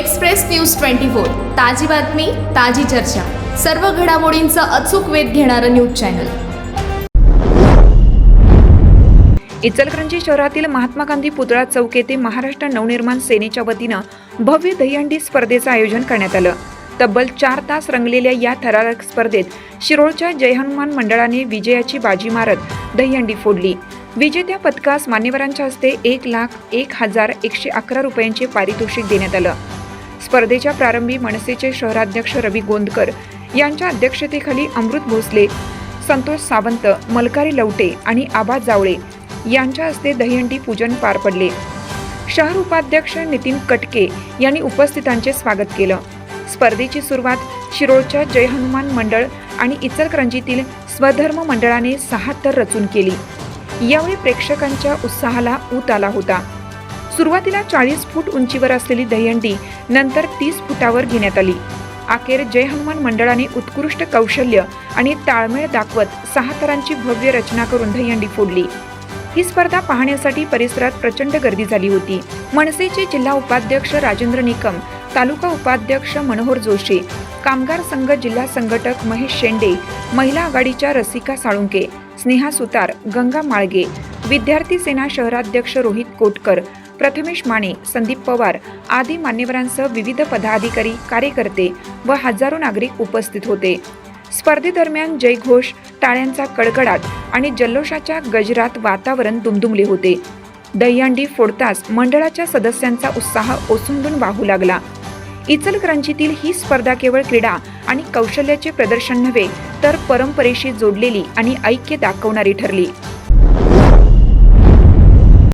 Express news twenty four. ताजी बातमी ताजी चर्चा. सर्व घडामोडींचा अचूक वेध घेणारं न्यूज चॅनल. इचलकरंजी शहरातील महात्मा गांधी पुतळा चौक येथे महाराष्ट्र नवनिर्माण सेनेच्या वतीनं भव्य दहीहंडी स्पर्धेचं आयोजन करण्यात आलं. तब्बल चार तास रंगलेल्या या थरारक स्पर्धेत शिरोळच्या जय हनुमान मंडळाने विजयाची बाजी मारत दहीहंडी फोडली. विजेत्या पथकास मान्यवरांच्या हस्ते एक लाख एक हजार एकशे अकरा रुपयांचे पारितोषिक देण्यात आलं. स्पर्धेच्या प्रारंभी मनसेचे शहराध्यक्ष रवी गोंदकर यांच्या अध्यक्षतेखाली अमृत भोसले संतोष सावंत मलकारी लवटे आणि आबा जावळे यांच्या हस्ते दहीहंडी पूजन पार पडले. शहर उपाध्यक्ष नितीन कटके यांनी उपस्थितांचे स्वागत केलं. स्पर्धेची सुरुवात शिरोळच्या जय हनुमान मंडळ आणि इचलकरंजीतील स्वधर्म मंडळाने सहा तर रचून केली. यावेळी प्रेक्षकांच्या उत्साहाला ऊत आला होता. सुरुवातीला चाळीस फूट उंचीवर असलेली दहीहंडी नंतर तीस फुटावर घेण्यात आली. अखेर जय हनुमान मंडळाने उत्कृष्ट कौशल्य आणि ताळमेळ दाखवत सहा तरांची भव्य रचना करून दहीहंडी फोडली. ही स्पर्धा पाहण्यासाठी परिसरात प्रचंड गर्दी झाली होती. मनसेचे जिल्हा उपाध्यक्ष राजेंद्र निकम तालुका उपाध्यक्ष मनोहर जोशी कामगार संघ जिल्हा संघटक महेश शेंडे महिला आघाडीच्या रसिका साळुंके स्नेहा सुतार गंगा माळगे विद्यार्थी सेना शहराध्यक्ष रोहित कोटकर प्रथमेश माने संदीप पवार आदी मान्यवरांसह विविध पदाधिकारी कार्यकर्ते व हजारो नागरिक उपस्थित होते. स्पर्धेदरम्यान जयघोष टाळ्यांचा कडकडाट आणि जल्लोषाच्या गजरात वातावरण दुमदुमले होते. दहीहंडी फोडताच मंडळाच्या सदस्यांचा उत्साह ओसंडून वाहू लागला. इचलकरंजीतील ही स्पर्धा केवळ क्रीडा आणि कौशल्याचे प्रदर्शन नव्हे तर परंपरेशी जोडलेली आणि ऐक्य दाखवणारी ठरली.